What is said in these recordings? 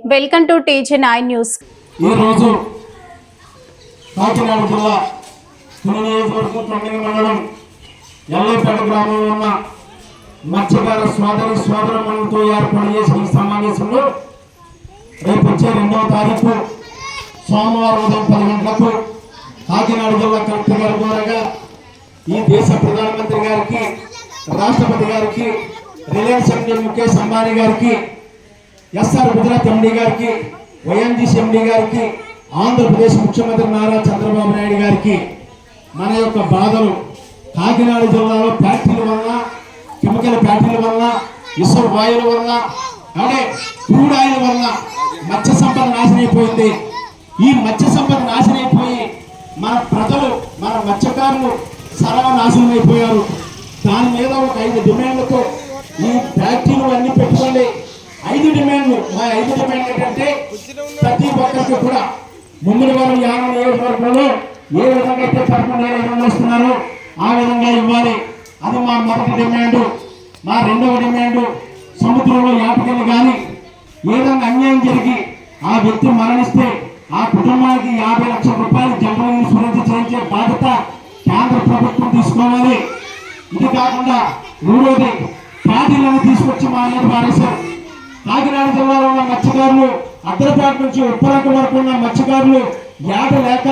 welcome to TG nine news ఈరోజు కాకినాడ జిల్లా తుని నియోజకవర్గం తొమ్మిది మండలం ఎల్లేపేట గ్రామంలో ఉన్న మత్స్యకార సోదరి సోదరమణులతో ఏర్పాటు చేసిన ఈ సమావేశంలో రేపు వచ్చే రెండవ తారీఖు సోమవారం ఉదయం పది గంటలకు కాకినాడ జిల్లా కలెక్టర్ గారి ద్వారాగా ఈ దేశ ప్రధానమంత్రి గారికి రాష్ట్రపతి గారికి రిలయన్స్ ఎండి ముఖేష్ అంబానీ గారికి ఎస్ఆర్ గుజరాత్ ఎండి గారికి వైఎన్జీసీ ఎండి గారికి ఆంధ్రప్రదేశ్ ముఖ్యమంత్రి నారా చంద్రబాబు నాయుడు గారికి మన యొక్క బాధలు కాకినాడ జిల్లాలో ఫ్యాక్టరీల వల్ల కెమికల్ ఫ్యాక్టరీల వల్ల ఇసుక వాయుల వల్ల అంటే క్రూడ్ ఆయిల్ వల్ల మత్స్య సంపద నాశనం అయిపోయింది. ఈ మత్స్య సంపద నాశనం అయిపోయి మన ప్రజలు మన మత్స్యకారులు సర్వనాశనం అయిపోయారు. దాని మీద ఒక ఐదు డిమాండ్లతో ఈ ఫ్యాక్టరీలు అన్ని పెట్టుకోండి ఐదు డిమాండ్లు. మా ఐదు డిమాండ్ ఏంటంటే ప్రతి ఒక్కరికి కూడా ముందు వారం యానం నియోజకవర్గంలో ఏ విధంగా అయితే పదకొండు వేల వస్తున్నారో ఆ విధంగా ఇవ్వాలి. అది మా మొదటి డిమాండ్ మా రెండవ డిమాండ్ సముద్రంలో యాపకలు కానీ ఏదైనా అన్యాయం జరిగి ఆ వ్యక్తి మరణిస్తే ఆ కుటుంబానికి యాభై లక్షల రూపాయలు జనరల్ ఇన్సూరెన్స్ చేయించే బాధ్యత కేంద్ర ప్రభుత్వం తీసుకోవాలి. ఇది కాకుండా మూడోది పార్టీలను తీసుకొచ్చి మా మీద పారేశారు. కాకినాడ జిల్లాలో ఉన్న మత్స్యకారులు అద్దరపేట నుంచి ఉత్తరాఖ వరకు ఉన్న మత్స్యకారులు యాట లేక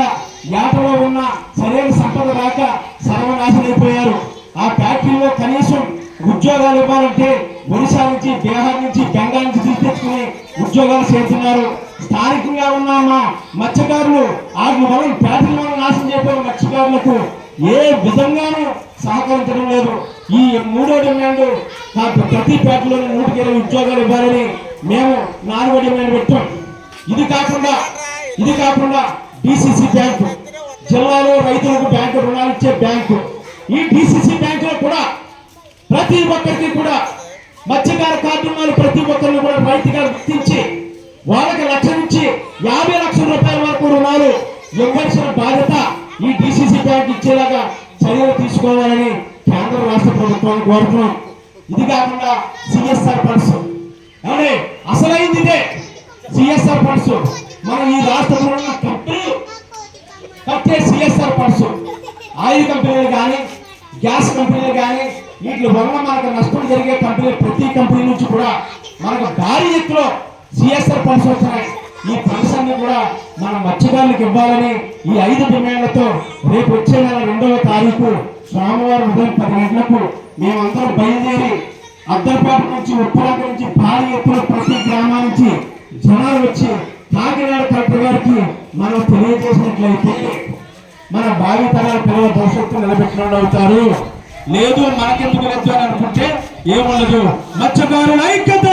యాటలో ఉన్న సరైన సంపద రాక సర్వనాశనైపోయారు ఆ ఫ్యాక్టరీలో కనీసం ఉద్యోగాలు ఇవ్వాలంటే ఒడిశా నుంచి బీహార్ నుంచి బెంగాల్ నుంచి తీసుకొచ్చుకుని ఉద్యోగాలు చేస్తున్నారు. స్థానికంగా ఉన్న మా మత్స్యకారులు ఆ మనం ఫ్యాక్టరీలో నాశనం చేయబోయే మత్స్యకారులకు ఏ విధంగానూ సహకరించడం లేదు. ఈ మూడో డిమాండ్ ప్రతి పేటలో నూటికి ఇరవై ఉద్యోగాలు ఇవ్వాలని మేము నాలుగో డిమాండ్ పెట్టాం. ఇది కాకుండా ఇది కాకుండా డిసిసి బ్యాంకు. జిల్లాలో రైతులకు బ్యాంకు రుణాలు ఇచ్చే బ్యాంకు. ఈ డిసిసి బ్యాంకులో కూడా ప్రతి ఒక్కరికి కూడా మత్స్యకార కార్యక్రమాలు ప్రతి ఒక్కరిని కూడా రైతుగా గుర్తించి వాళ్ళకి లక్ష నుంచి యాభై లక్షల రూపాయల వరకు రుణాలు ఇవ్వాల్సిన బాధ్యత ఈ డిసిసి బ్యాంక్ ఇచ్చేలాగా చర్యలు తీసుకోవాలని కేంద్ర రాష్ట్ర ప్రభుత్వాన్ని కోరుతున్నాం. ఇది కాకుండా సిఎస్ఆర్ ఫండ్స్. ఏమండి? అసలైంది ఇదే. CSR funds. మనం ఈ రాష్ట్రంలో ఉన్న కంపెనీలు కట్టే సిఎస్ఆర్ ఫండ్స్. ఆయిల్ కంపెనీలు కానీ గ్యాస్ కంపెనీలు కానీ వీటి వలన మనకు నష్టం జరిగే కంపెనీ ప్రతి కంపెనీ నుంచి కూడా మనకు భారీ ఎత్తులో సిఎస్ఆర్ ఫండ్స్ వస్తున్నాయి. ఈ ఫండ్స్ అన్ని కూడా మన మత్స్యకారులకు ఇవ్వాలని ఈ ఐదు డిమాండ్లతో రేపు వచ్చే నెల రెండవ తారీఖు సోమవారం ఉదయం పది గంటలకు మేమందరం బయలుదేరి అద్దరిపేట నుంచి ఉత్తరాఖ నుంచి భారీ ఎత్తున ప్రతి గ్రామాల నుంచి జనాలు వచ్చి కాకినాడ కలెక్టర్ గారికి మనం తెలియజేసినట్లయితే మన భావి తరాల పిల్లల భవిష్యత్తు నిలబెట్టిన అవుతారు. లేదు మనకెందుకు లేదు అని అనుకుంటే ఏముండదు. మత్స్యకారుల ఐక్యత!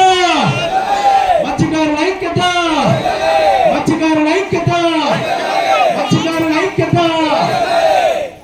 మత్స్యకారుల ఐక్యత!